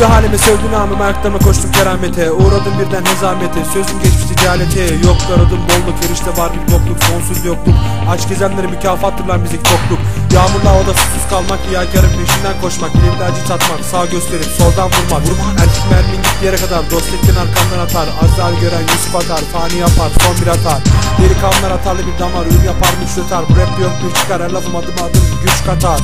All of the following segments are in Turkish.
Güldü halime sövdü namım ayaklarıma koştum keramete. Uğradım birden hezamete Sözüm geçmişti cehalete Yok aradım bolluk erişte var bir bokluk Sonsuz yokluk. Aşk gezenleri mükafattır lan bizdeki tokluk. Yağmurlu havada susuz kalmak Riyakarın peşinden koşmak. Elimde acı tatmak Sağ gösterip soldan vurmak. Erkek mermin gittiği yere kadar Dostlukten arkamdan atar. Azar gören Yusuf atar Fani yapar son bir atar. Delikanlılar atarlı bir damar Ürün yapar müşretar Bu rap yok bir çıkar Her lafım adım adım güç katar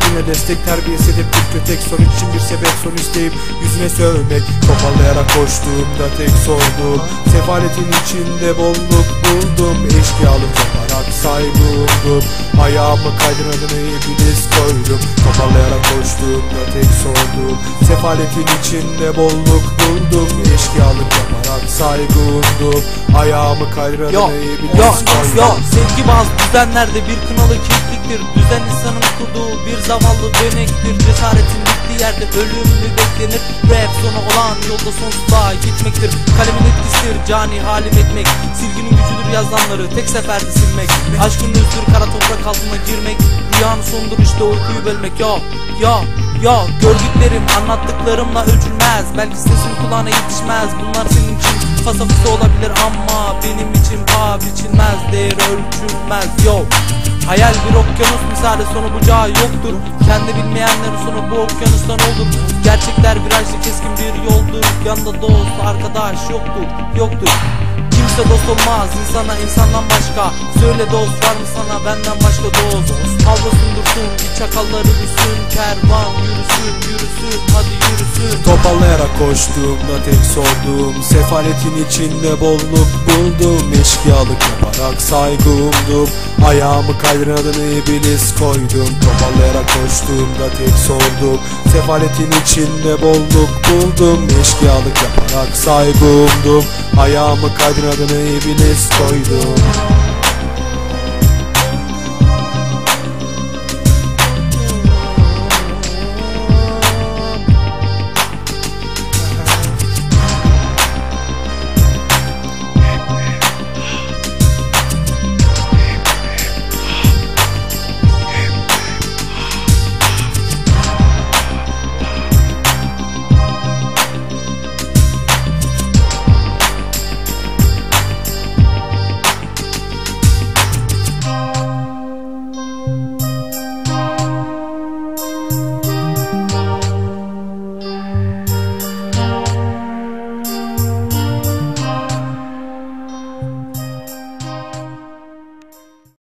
Dinle destek terbiyesi edip bir kötek. Son için bir sebep son isteyip yüzüne sövmek. Toparlayarak koştuğumda tek sorduğum Sefaletin içinde bolluk buldum. Eşkıyalık yaparak saygı umdum Ayağımı kaydırmadığını iblis koydum. Toparlayarak koştuğumda tek sorduğum Sefaletin içinde bolluk buldum. Eşkıyalık yaparak saygı umdum Ayağımı Yo kaydırmadığını iblis yo koydum. Yo sevgi bazı düzenlerde bir kınalı kirpiktir Düzen insanın kurduğu bir zavallı dönektir Cesaretin bittiği yerde ölüm mü beklenir? Rap sonu olan yolda sonsuzluğa gitmektir Kalemin etkisidir cani halim etmek. Silginin gücüdür yazılanları tek seferde silmek. Aşkın üzdür kara toprak altına girmek. Rüyanın sonudur işte uykuyu bölmek. Yo yo yo. Gördüklerim anlattıklarımla ölçülmez. Belki sesin kulağına yetişmez. Bunlar senin için fasafası olabilir ama Benim için paha biçilmez. Değeri ölçülmez. Yo Hayal bir okyanus misali sonu bucağı yoktur. Kendi bilmeyenlerin sonu bu okyanustan olur. Gerçekler virajlı keskin bir yoldur. Yanında dost arkadaş yoktur yoktur. Kimse dost olmaz insana insandan başka. Söyle dost var mı sana benden başka dost? Havlasın dursun bir çakalları üsün Kervan yürüsün yürüsün hadi yürüsün. Toparlayarak koştuğumda tek sorduğum Sefaletin içinde bolluk buldum Eşkıyalık yaparak saygı umdum Ayağımı kaydırın adını iblis koydum. Toparlayarak koştuğumda tek sordum Sefaletin içinde bolluk buldum Eşkıyalık yaparak saygı umdum Ayağımı kaydırın adını iblis koydum